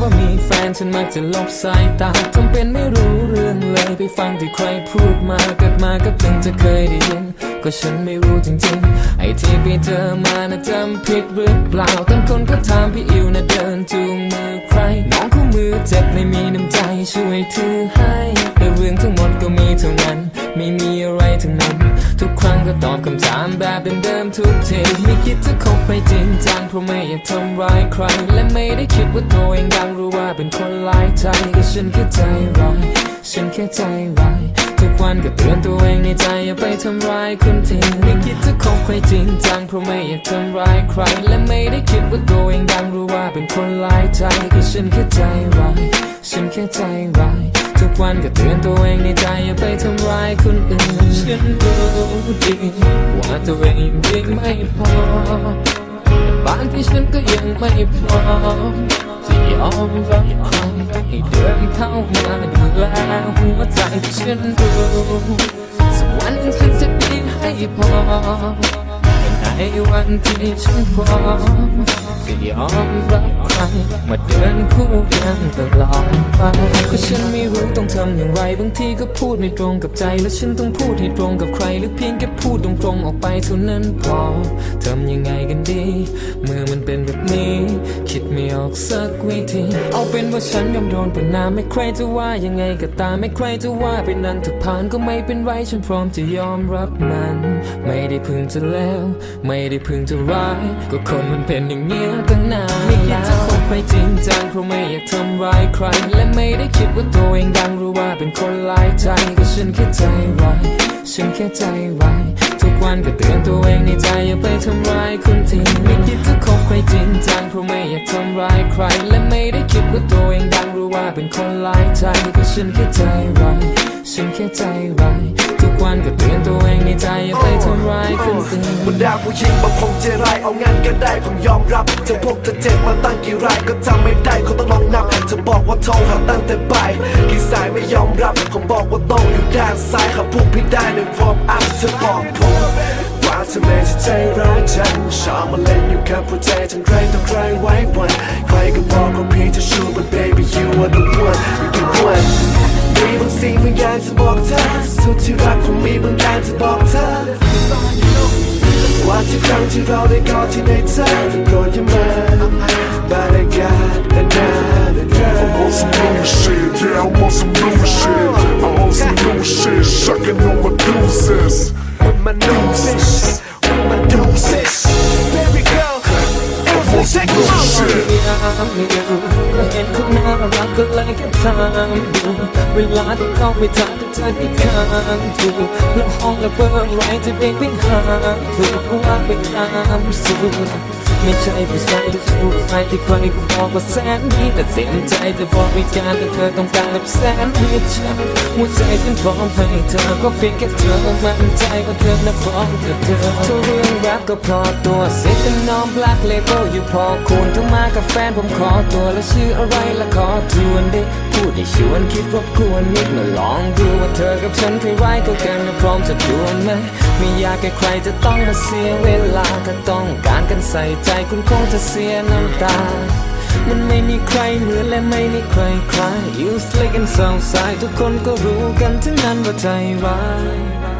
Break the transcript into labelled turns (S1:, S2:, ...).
S1: ว่ามีแฟนฉันมักจะลบสายตาทำเป็นไม่รู้เรื่องเลยไปฟังที่ใครพูดมาเกิดมาก็เพิ่งจะเคยได้ยิน ก็ฉันไม่รู้จริงๆ ไอ้ที่ไปเจอมานะจำผิดหรือเปล่าตั้งคนก็ถามพี่อิวนะเดินจูงมือใคร น้องคู่มือเจ็บไม่มีน้ำใจช่วยถือให้แต่เรื่องทั้งหมดก็มีเท่านั้น ไม่มีอะไรทั้งนั้น ทุกครั้งก็ตอบคำถามแบบเดิมๆทุกทีไม่คิดจะคบไปจริงจังเพราะไม่อยากทำร้ายใคร และไม่ได้คิดว่าตัวเองดังรู้ว่าเป็นคนหลายใจก็ฉันแค่ใจร้ายฉันแค่ใจร้ายทุกวันก็เตือนตัวเองในใจอย่าไปทำร้ายคนที่ไม่คิดจะคบใครจริงจังเพราะไม่อยากทำร้ายใคร และไม่ได้คิดว่าตัวเองดังรู้ว่าเป็นคนหลายใจก็ฉันแค่ใจร้ายฉันแค่ใจร้าย ทุกวันก็เตือนตัวเองในใจอย่าไปทำร้ายคนอื่น ฉันรู้ดีว่าตัวเองยังไม่พอแต่บางที่ฉันก็ยังไม่พร้อมจะยอมรับใครให้เดินเข้ามาดูแลหัวใจฉันรู้สักวันฉันจะดีให้พอ วันที่ฉันพร้อมจะยอมรับใครมาเดินคู่กันตลอดไปก็ฉันไม่รู้ต้องทำอย่างไร บางทีก็พูดไม่ตรงกับใจ แล้วฉันต้องพูดให้ตรงกับใคร หรือเพียงแค่พูดตรงๆออกไปเท่านั้นพอทำยังไงกันดี เมื่อมันเป็น อกสักวิธีเอาเป็นว่าฉันยอมโดนประนามไม่ใครจะว่ายังไงก็ตามไม่ใครจะว่าไปนั้นถ้าผ่านก็ไม่เป็นไรฉันพร้อมจะยอมรับมัน ไม่ได้พึงจะแล้ว ไม่ได้พึงจะร้าย ก็คนมันเป็นอย่างเงี้ยตั้งนานไม่อยากจะคบไปจริงจังเพราะไม่อยากทำร้ายใคร และไม่ได้คิดว่าตัวเองดังหรู้ว่าเป็นคนหลายใจก็ฉันแค่ใจร้ายฉันแค่ใจร้ายทุกวันก็เตือนตัวเองในใจอย่าไปทำร้ายคนที่ไม่คิดจะคบ ใคร และไม่ได้คิดว่าตัวเองดังรู้ว่าเป็นคนหลายใจก็ฉันแค่ใจร้ายฉันแค่ใจร้ายทุกวันก็เตือนตัวเองในใจอย่าไปทำร้ายคนอื่น
S2: บรรดาผู้หญิงบางคงใจร้ายเอางั้นก็ได้ผมยอมรับจะพวกเธอเจ็บมาตั้งกี่รายก็จำไม่ได้คงต้องลองนับ จะบอกว่าโทรหาตั้งแต่บ่ายกี่สายไม่ยอมรับผมบอกว่าต้องอยู่ด้านซ้ายหากพวกพี่ได้ในวอร์มอัพเธอบอกผม ว่าเธอไม่ใช่ใจร้ายจังชอบมาเล่นอยู่กับหัวใจทั้งใครต่อใครไว้วันใครก็บอกว่าพี่จะชู but baby you are the one you the one มีบางสิ่งบางอย่างจะบอกเธอสุดที่รักผมมีบางอย่างจะบอกเธอว่าทุกครั้งที่เราได้กอดที่ในใจโปรดอย่ามาบาดกาดนานานนาน
S3: I want some new shit, yeah, I want some new shit. I want some new shit, sucking on my deuces.
S2: With my new fish
S3: shit.
S1: เห็นคุณน่ารักก็เลยแค่ถามดูเวลาที่เขาไปทำก็เจไม่ค้างถูกแล้วห้องและเบอร์ไรจะเด้งไปหาถูกว่าไปตามสูตร ไม่ใช่ผู้ชายที่ถูกใครที่ใครก็บอกว่าแสนดีแต่เต็มใจจะบอกวิการแต่เธอต้องการแบบแสนดีฉันหัวใจฉันพร้อมให้เธอก็เพียงแค่เธอมั่นใจว่าเธอนะพร้อมกับเธอทุกเรื่องรักก็พอตัวเซ็ตเป็นน้องบลักเลเบลอยู่พอคูณทั้งมากับแฟนผมขอตัวแล้วชื่ออะไรละขอทวนดิพูดให้ชวนคิดรบกวนนิดมาลองดูว่าเธอกับฉันเคยไว้ก็กันนะพร้อมจะดวลไหมไม่อยากให้ใครจะต้องมาเสียเวลาถ้าต้องการกันใส่ใจคุณคงจะเสียน้ำตา มันไม่มีใครเหมือนและไม่มีใครคลาย You slick and so side ทุกคนก็รู้กันทั้งนั้นว่าใจร้าย